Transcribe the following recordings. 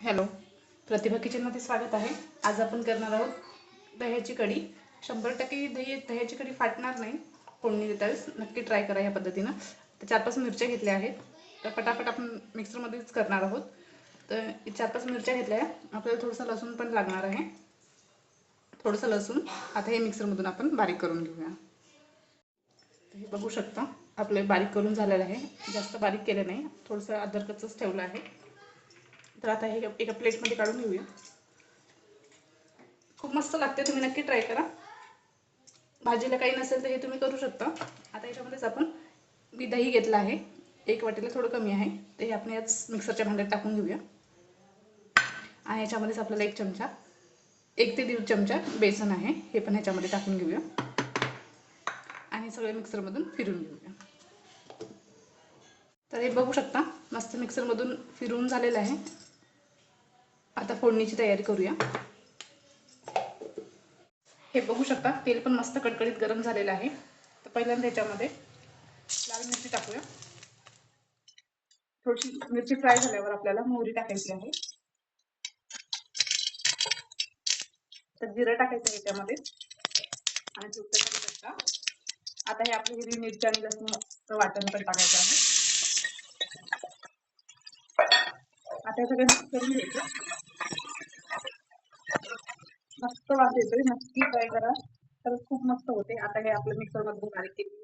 Hello प्रतिभा किचनमध्ये स्वागत आहे. आज आपण करणार आहोत दह्याची कढी. शंभर टक्के दही दह्याची कढी फाटणार नाही. फोडणी देतावेळेस नक्की ट्राय करा या पद्धतीनं. तर चार पाच मिरच्या घेतल्या आहेत. तर फटाफट आपण मिक्सरमध्येच करणार आहोत. तर चार पाच मिरच्या घेतल्या आहे आपल्याला थोडंसं लसूण पण लागणार आहे. थोडंसं लसूण. आता हे मिक्सरमधून आपण बारीक करून घेऊया. हे बघू शकता आपलं बारीक करून झालेलं आहे. जास्त बारीक केलं नाही. थोडंसं अदरकचंच ठेवलं आहे. तर आता हे एका प्लेटमध्ये काढून घेऊया. खूप मस्त लागते तुम्ही नक्की ट्राय करा. भाजीला काही नसेल तर हे तुम्ही करू शकता. आता याच्यामध्येच आपण मी दही घेतलं आहे. एक वाटीला थोडं कमी आहे. तर हे आपण याच मिक्सरच्या भांड्यात टाकून घेऊया. आणि याच्यामध्येच आपल्याला एक चमचा एक ते दीड चमचा बेसन आहे. हे पण ह्याच्यामध्ये टाकून घेऊया. आणि सगळे मिक्सरमधून फिरून घेऊया. तर हे बघू शकता मस्त मिक्सरमधून फिरून झालेलं आहे. आता फोडणीची तयारी करूया. हे बघू शकता तेल पण मस्त कडकडीत गरम झालेलं आहे. तर पहिल्यांदा ह्याच्यामध्ये लाल मिरची टाकूया. थोडीशी मिरची फ्राय झाल्यावर आपल्याला मोहरी टाकायची आहे. तर जिरं टाकायचं याच्यामध्ये. आणि चुकतं आता हे आपली हिरवी मिरची आणि लसूण वाटण पण टाकायचं आहे. आता हे सगळं करून घ्यायचं. मस्त वास येतोय नक्की ट्राय करा. तर खूप मस्त होते. आता हे आपलं मिक्सर मधून बारीक केली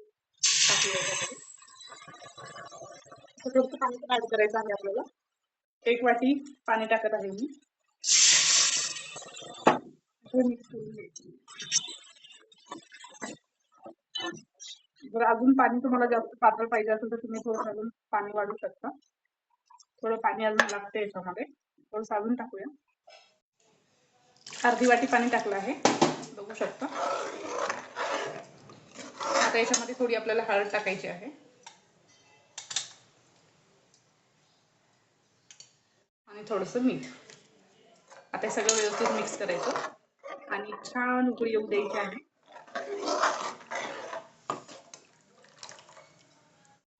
थोडंसं पाणी ऍड करायचं आहे आपल्याला. एक वाटी पाणी टाकत आहे मी. मिक्स करून जर अजून पाणी तुम्हाला जास्त पातळ पाहिजे असेल तर तुम्ही थोडं अजून पाणी वाढू शकता. थोडं पाणी अजून लागतं याच्यामध्ये. थोडंसं अजून टाकूया. अर्धी वाटी पाणी टाकलं आहे. बघू शकता. आता याच्यामध्ये थोडी आपल्याला हळद टाकायची आहे. आणि थोडंसं मीठ. आता हे सगळं व्यवस्थित मिक्स करायचं. आणि छान उकळी येऊ द्यायची आहे.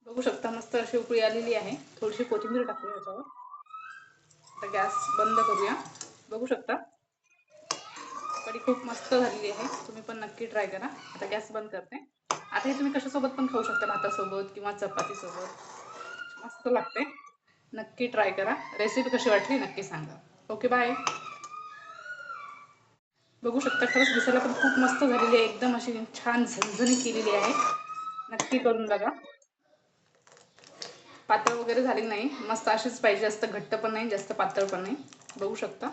बघू शकता मस्त अशी उकळी आलेली आहे. थोडीशी कोथिंबीर टाकूया याच्यावर. आता गॅस बंद करूया. बघू शकता. कढी खूप मस्त झालेली आहे. तुम्ही पण नक्की ट्राय करा. आता गॅस बंद करते. आता हे तुम्ही कशासोबत पण खाऊ शकता? भातासोबत किंवा चपातीसोबत? मस्त लागते. नक्की ट्राय करा. रेसिपी कशी वाटली नक्की सांगा. ओके बाय बघू शकता खरंच दिसायला पण खूप मस्त झालेली आहे. एकदम अशी छान झणझणी केलेली आहे. नक्की करून बघा. पातळ वगैरे झाली नाही. मस्त अशीच पाहिजे जास्त घट्ट पण नाही जास्त पातळ पण नाही. बघू शकता.